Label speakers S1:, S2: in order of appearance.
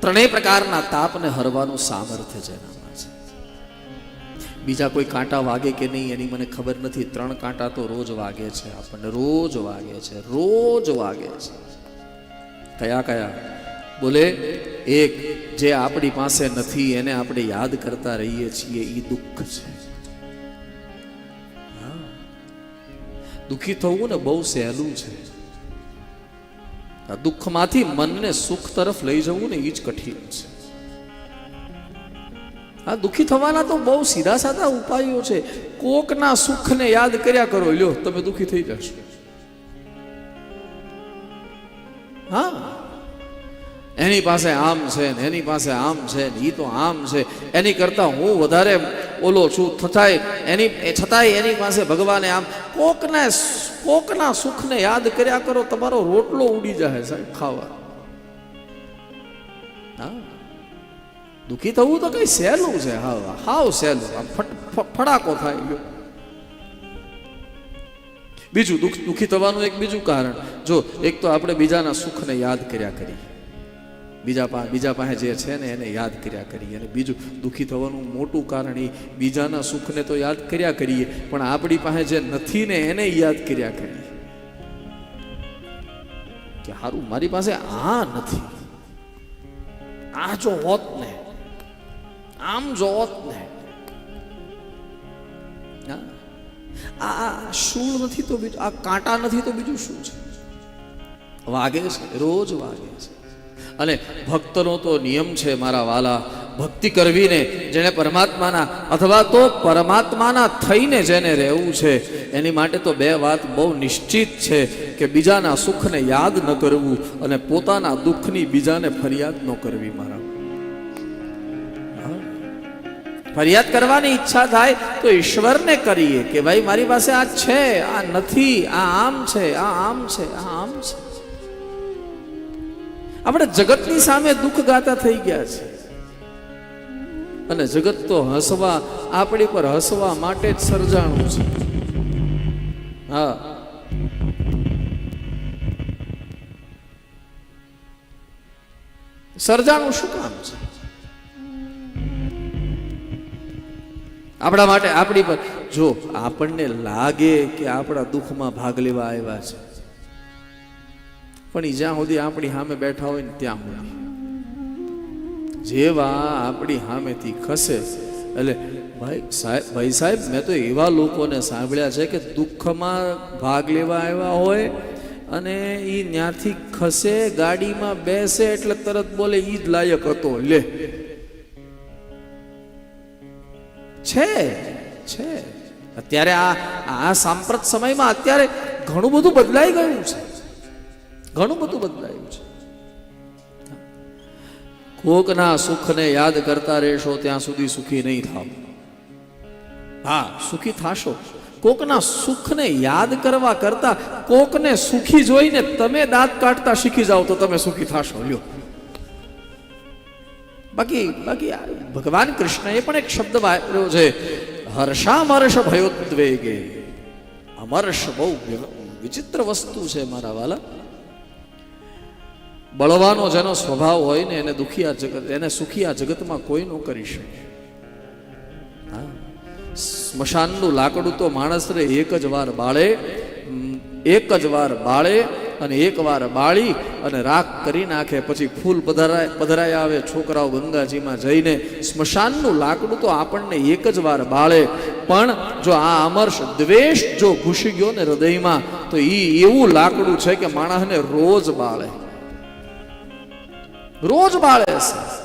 S1: ત્રણેય પ્રકારના તાપને હરવાનું સામર્થ્ય છે એનામાં છે બીજા કોઈ કાંટા વાગે કે નહીં એની મને ખબર નથી. ત્રણ કાંટા તો રોજ વાગે છે આપણને. રોજ વાગે છે. રોજ વાગે છે. કયા કયા? બોલે, એક જે આપણી પાસે નથી એને આપણે યાદ કરતા રહીએ છીએ એ દુઃખ છે. દુઃખી થવું ને બહુ સહેલું છે. દુઃખમાંથી મનને સુખ તરફ લઈ જવું ને એ જ કઠિન છે. આ દુઃખી થવાના તો બહુ સીધા સાધા ઉપાયો છે. કોકના સુખને યાદ કર્યા કરો, લ્યો, તમે દુઃખી થઈ જશો. હા. એની પાસે આમ છે ને એની પાસે આમ છે ને એ તો આમ છે. એની કરતા હું વધારે ઓલો છું. છતાંય એની છતાંય એની પાસે ભગવાને આમ કોકને કોકના સુખને યાદ કર્યા કરો, તમારો રોટલો ઉડી જાય સાહેબ ખાવા. હા. દુઃખી થવું તો કઈ સહેલું છે. હાવ હાવ સહેલું. આમ ફટ, ફડાકો થાય ગયો. બીજું દુઃખ, દુઃખી થવાનું એક બીજું કારણ. જો, એક તો આપણે બીજાના સુખને યાદ કર્યા કરીએ. બીજા પા, બીજા પાસે જે છે ને એને યાદ કર્યા કરીએ. અને બીજું દુઃખી થવાનું મોટું કારણ એ, બીજાના સુખને તો યાદ કર્યા કરીએ, પણ આપણી પાસે જે નથી ને એને યાદ કર્યા કરીએ. કે સારું મારી પાસે આ નથી. આ જો હોત ને, આમ જો હોત ને. આ શૂળ નથી તો બીજું, આ કાંટા નથી તો બીજું શું છે? વાગે છે, રોજ વાગે છે. અને ભક્તનો તો નિયમ છે મારા વાલા, ભક્તિ કરવીને જેને પરમાત્માના અથવા તો પરમાત્માના થઈને જેને રહેવું છે, એની માટે તો બે વાત બહુ નિશ્ચિત છે કે બીજાના સુખને યાદ ન કરવું અને પોતાના દુઃખની બીજાને ફરિયાદ ન કરવી મારા. ફરિયાદ કરવાની ઈચ્છા થાય તો ઈશ્વરને કરીએ કે ભાઈ મારી પાસે આ છે, આ નથી, આ આમ છે, આ આમ છે, આ આમ છે. આપણે જગતની સામે દુઃખ ગાતા થઈ ગયા છે. અને જગત તો હસવા, આપણી પર હસવા માટે જ સર્જાણું છે. હા. સર્જાણું શું કામ છે? આપણા માટે આપણી પર, જો આપણને લાગે કે આપણા દુઃખમાં ભાગ લેવા આવ્યા છે પણ એ જ્યાં સુધી આપણી સામે બેઠા હોય ને ત્યાં સુધી જેવા આપણી સામેથી ખસે, એટલે ભાઈ સાહેબ ભાઈ સાહેબ, મેં તો એવા લોકોને સાંભળ્યા છે કે દુઃખમાં ભાગ લેવા આવ્યા હોય અને એ ત્યાંથી ખસે, ગાડીમાં બેસે, એટલે તરત બોલે, ઈ જ લાયક હતો. લે. છે છે. અત્યારે આ આ સાંપ્રત સમયમાં અત્યારે ઘણું બધું બદલાઈ ગયું છે. ઘણું બધું બદલાયું છે. કોકના સુખને યાદ કરતા રહેશો, ત્યાં સુધી સુખી નહીં થાવ. હા, સુખી થાશો. કોકના સુખને યાદ કરવા કરતા કોકને સુખી જોઈને તમે દાંત કાઢતા શીખી જાઓ તો તમે સુખી થાશો. લ્યો. બાકી બાકી આ ભગવાન કૃષ્ણએ પણ એક શબ્દ વાપર્યો છે, હર્ષામર્ષ ભયોદ્વેગે. અમર્ષ બહુ વિચિત્ર વસ્તુ છે મારા વાલા. બળવાનો જેનો સ્વભાવ હોય ને એને દુખી આ જગત એને સુખી આ જગતમાં કોઈ ન કરી શકે. સ્મશાનનું લાકડું તો માણસને એક જ વાર બાળે એક જ વાર બાળે અને એક વાર બાળી અને રાખ કરી નાખે. પછી ફૂલ પધરાય પધરાય આવે, છોકરાઓ ગંગાજીમાં જઈને સ્મશાનનું લાકડું તો આપણને એક જ વાર બાળે. પણ જો આ અમર્ષ દ્વેષ જો ઘૂસી ગયો ને હૃદયમાં, તો એ એવું લાકડું છે કે માણસને રોજ બાળે. રોજ બાળે છે.